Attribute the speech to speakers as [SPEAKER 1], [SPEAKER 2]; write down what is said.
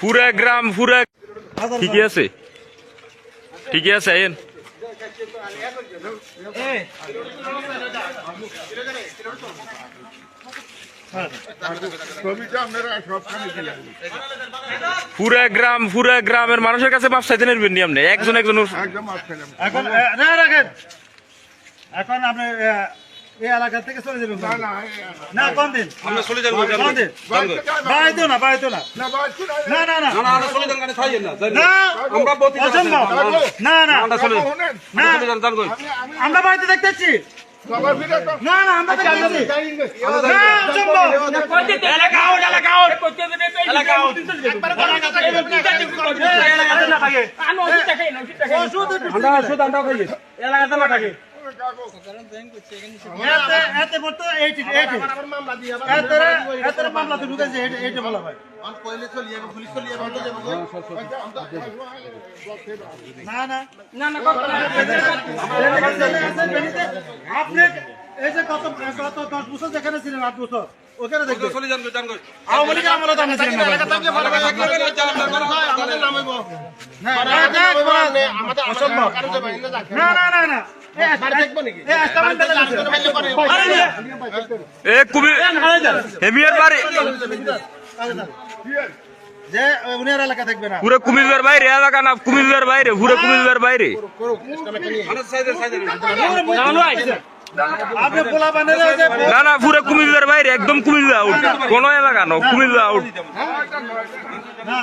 [SPEAKER 1] পুরা গ্রাম পুরা ঠিকই আছে? ঠিকই আছে আইন পুরা গ্রাম পুরা গ্রামের মানুষের কাছে মাপ চাইতে নেবেন নি আপনি? একজন একজন
[SPEAKER 2] একদম
[SPEAKER 3] এখন রাখেন। এখন আপনি এই এলাকা থেকে চলে যাবেন
[SPEAKER 2] না না
[SPEAKER 3] না দিন।
[SPEAKER 4] আমরা চলে যাব
[SPEAKER 3] কোন দিন। বাড়াইতো না বাড়াইতো না।
[SPEAKER 2] না
[SPEAKER 3] না না না
[SPEAKER 4] না। না চলে যান গাড়ি থাইয়েন না
[SPEAKER 3] না
[SPEAKER 4] আমরা বতি
[SPEAKER 3] অসম্ভব। না না।
[SPEAKER 4] আমরা চলে
[SPEAKER 3] না
[SPEAKER 4] চলে যান জান
[SPEAKER 3] আমরা বাড়িতে দেখতেছি। না না আমরা দেখতেছি। না এতে আপনি এই যে গত গত দশ বছর যেখানে ছিলেন আট বছর ওখানে দেখবেন
[SPEAKER 4] চলে যান জান
[SPEAKER 3] আওয়ামী লীগের আমলে তো আমরা ছিলাম না ভাই। অসম্ভব। না না না না
[SPEAKER 1] এ কুবি হেমিয়ার বাড়ি।
[SPEAKER 3] যে উনার এলাকা থাকবে না।
[SPEAKER 1] পুরো কুমিল্লার বাইরে এলাকা না কুমিল্লার বাইরে পুরো কুমিল্লার বাইরে।
[SPEAKER 4] আমরা সাইডে সাইডে
[SPEAKER 3] আপনি পোলা বানের যে
[SPEAKER 1] না না পুরো কুমিল্লার বাইরে একদম কুমিল্লা আউট। কোন এলাকা না কুমিল্লা আউট।
[SPEAKER 3] না।